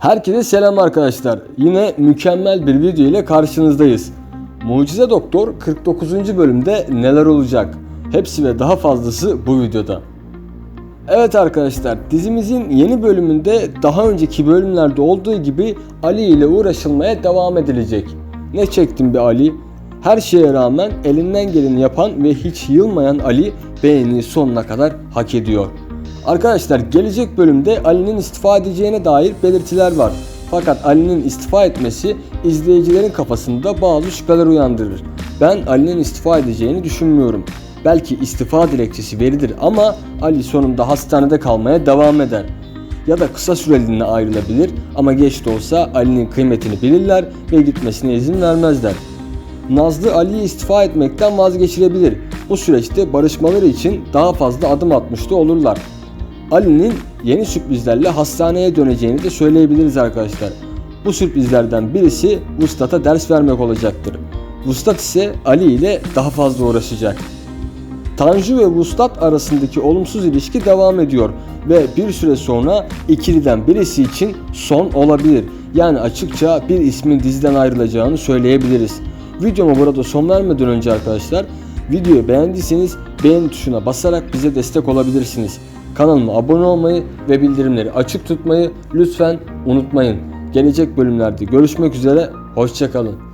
Herkese selam arkadaşlar. Yine mükemmel bir video ile karşınızdayız. Mucize Doktor 49. bölümde neler olacak? Hepsi ve daha fazlası bu videoda. Evet arkadaşlar dizimizin yeni bölümünde daha önceki bölümlerde olduğu gibi Ali ile uğraşılmaya devam edilecek. Ne çektim be Ali? Her şeye rağmen elinden geleni yapan ve hiç yılmayan Ali beğeni sonuna kadar hak ediyor. Arkadaşlar gelecek bölümde Ali'nin istifa edeceğine dair belirtiler var. Fakat Ali'nin istifa etmesi izleyicilerin kafasında bazı şüpheler uyandırır. Ben Ali'nin istifa edeceğini düşünmüyorum. Belki istifa dilekçesi verilir ama Ali sonunda hastanede kalmaya devam eder. Ya da kısa süreliğine ayrılabilir ama geç de olsa Ali'nin kıymetini bilirler ve gitmesine izin vermezler. Nazlı Ali'yi istifa etmekten vazgeçirebilir. Bu süreçte barışmaları için daha fazla adım atmış da olurlar. Ali'nin yeni sürprizlerle hastaneye döneceğini de söyleyebiliriz arkadaşlar. Bu sürprizlerden birisi Vuslat'a ders vermek olacaktır. Vuslat ise Ali ile daha fazla uğraşacak. Tanju ve Vuslat arasındaki olumsuz ilişki devam ediyor ve bir süre sonra ikiliden birisi için son olabilir. Yani açıkça bir ismin diziden ayrılacağını söyleyebiliriz. Videoma burada son vermeden önce arkadaşlar videoyu beğendiyseniz beğeni tuşuna basarak bize destek olabilirsiniz. Kanalıma abone olmayı ve bildirimleri açık tutmayı lütfen unutmayın. Gelecek bölümlerde görüşmek üzere, hoşçakalın.